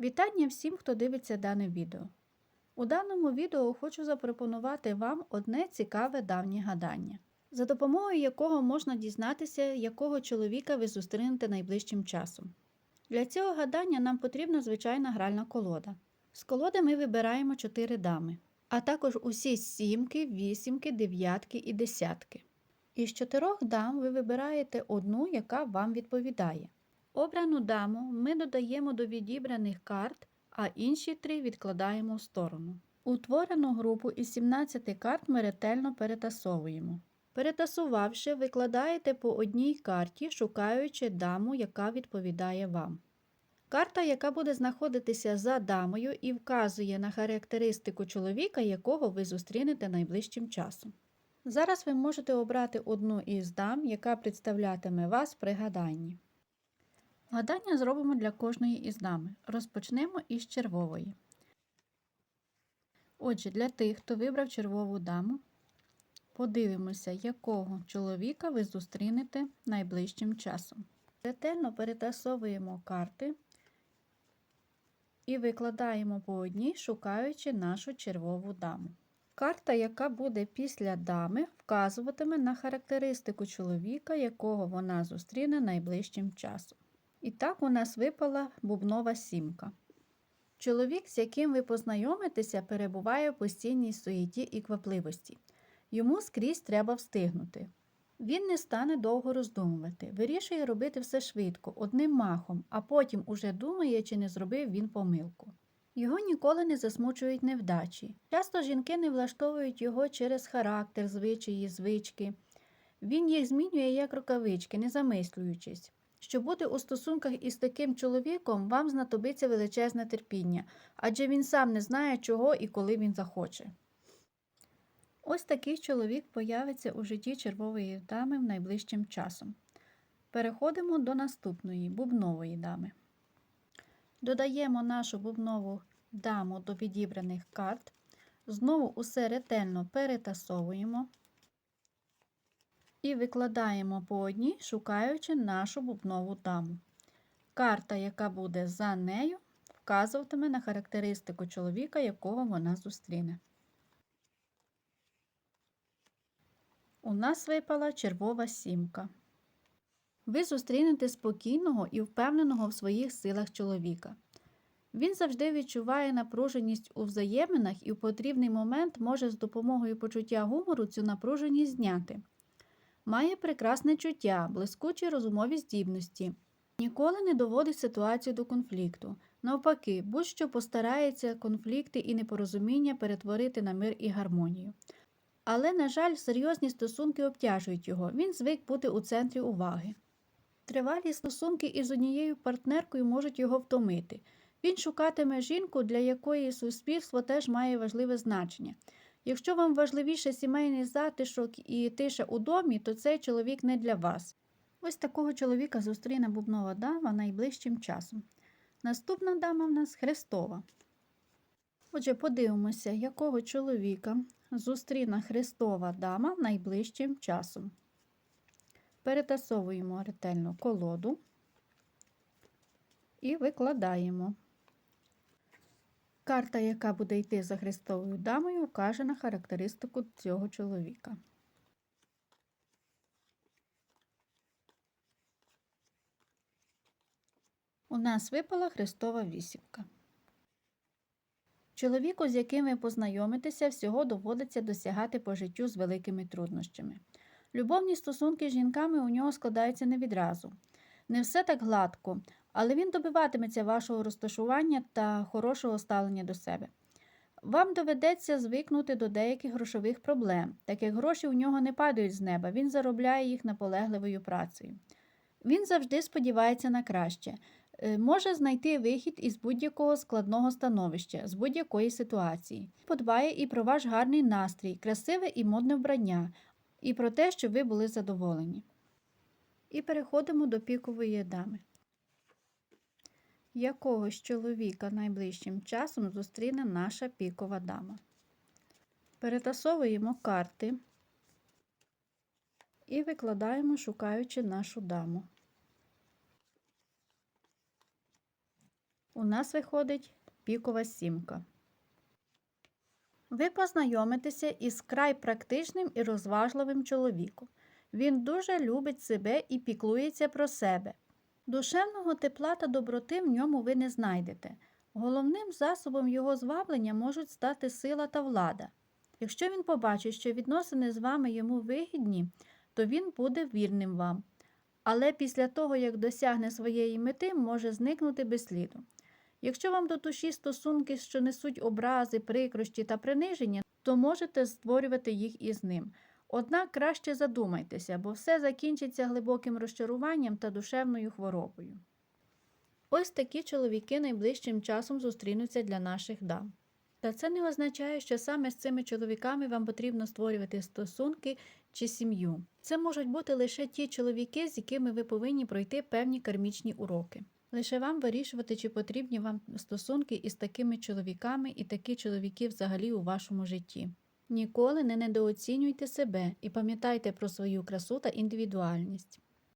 Вітання всім, хто дивиться дане відео. У даному відео хочу запропонувати вам одне цікаве давнє гадання, за допомогою якого можна дізнатися, якого чоловіка ви зустрінете найближчим часом. Для цього гадання нам потрібна звичайна гральна колода. З колоди ми вибираємо 4 дами, а також усі сімки, вісімки, дев'ятки і десятки. Із чотирьох дам ви вибираєте одну, яка вам відповідає. Обрану даму ми додаємо до відібраних карт, а інші три відкладаємо в сторону. Утворену групу із 17 карт ми ретельно перетасовуємо. Перетасувавши, викладаєте по одній карті, шукаючи даму, яка відповідає вам. Карта, яка буде знаходитися за дамою і вказує на характеристику чоловіка, якого ви зустрінете найближчим часом. Зараз ви можете обрати одну із дам, яка представлятиме вас при гаданні. Гадання зробимо для кожної із дами. Розпочнемо із червової. Отже, для тих, хто вибрав червову даму, подивимося, якого чоловіка ви зустрінете найближчим часом. Ретельно перетасовуємо карти і викладаємо по одній, шукаючи нашу червову даму. Карта, яка буде після дами, вказуватиме на характеристику чоловіка, якого вона зустріне найближчим часом. І так у нас випала бубнова сімка. Чоловік, з яким ви познайомитеся, перебуває в постійній суєті і квапливості. Йому скрізь треба встигнути. Він не стане довго роздумувати, вирішує робити все швидко, одним махом, а потім уже думає, чи не зробив він помилку. Його ніколи не засмучують невдачі. Часто жінки не влаштовують його через характер, звичаї, звички. Він їх змінює як рукавички, не замислюючись. Щоб бути у стосунках із таким чоловіком, вам знадобиться величезне терпіння, адже він сам не знає, чого і коли він захоче. Ось такий чоловік появиться у житті червової дами в найближчим часом. Переходимо до наступної бубнової дами. Додаємо нашу бубнову даму до підібраних карт. Знову усе ретельно перетасовуємо і викладаємо по одній, шукаючи нашу бубнову даму. Карта, яка буде за нею, вказуватиме на характеристику чоловіка, якого вона зустріне. У нас випала червова сімка. Ви зустрінете спокійного і впевненого в своїх силах чоловіка. Він завжди відчуває напруженість у взаєминах і в потрібний момент може з допомогою почуття гумору цю напруженість зняти. Має прекрасне чуття, блискучі розумові здібності. Ніколи не доводить ситуацію до конфлікту. Навпаки, будь-що постарається конфлікти і непорозуміння перетворити на мир і гармонію. Але, на жаль, серйозні стосунки обтяжують його, він звик бути у центрі уваги. Тривалі стосунки із однією партнеркою можуть його втомити. Він шукатиме жінку, для якої суспільство теж має важливе значення. Якщо вам важливіше сімейний затишок і тиша у домі, то цей чоловік не для вас. Ось такого чоловіка зустріне бубнова дама найближчим часом. Наступна дама в нас Христова. Отже, подивимося, якого чоловіка зустріне Христова дама найближчим часом. Перетасовуємо ретельно колоду і викладаємо. Карта, яка буде йти за Христовою дамою, вкаже на характеристику цього чоловіка. У нас випала Христова вісімка. Чоловіку, з яким ви познайомитеся, всього доводиться досягати по життю з великими труднощами. Любовні стосунки з жінками у нього складаються не відразу. Не все так гладко, але він добиватиметься вашого розташування та хорошого ставлення до себе. Вам доведеться звикнути до деяких грошових проблем, так як гроші у нього не падають з неба, він заробляє їх наполегливою працею. Він завжди сподівається на краще, е, може знайти вихід із будь-якого складного становища, з будь-якої ситуації. Подбає і про ваш гарний настрій, красиве і модне вбрання, і про те, щоб ви були задоволені. І переходимо до пікової дами. Якогось чоловіка найближчим часом зустріне наша пікова дама. Перетасовуємо карти і викладаємо, шукаючи нашу даму. У нас виходить пікова сімка. Ви познайомитеся із край практичним і розважливим чоловіком. Він дуже любить себе і піклується про себе. Душевного тепла та доброти в ньому ви не знайдете. Головним засобом його зваблення можуть стати сила та влада. Якщо він побачить, що відносини з вами йому вигідні, то він буде вірним вам. Але після того, як досягне своєї мети, може зникнути без сліду. Якщо вам до душі стосунки, що несуть образи, прикрощі та приниження, то можете створювати їх із ним. Однак краще задумайтеся, бо все закінчиться глибоким розчаруванням та душевною хворобою. Ось такі чоловіки найближчим часом зустрінуться для наших дам. Та це не означає, що саме з цими чоловіками вам потрібно створювати стосунки чи сім'ю. Це можуть бути лише ті чоловіки, з якими ви повинні пройти певні кармічні уроки. Лише вам вирішувати, чи потрібні вам стосунки із такими чоловіками і такі чоловіки взагалі у вашому житті. Ніколи не недооцінюйте себе і пам'ятайте про свою красу та індивідуальність.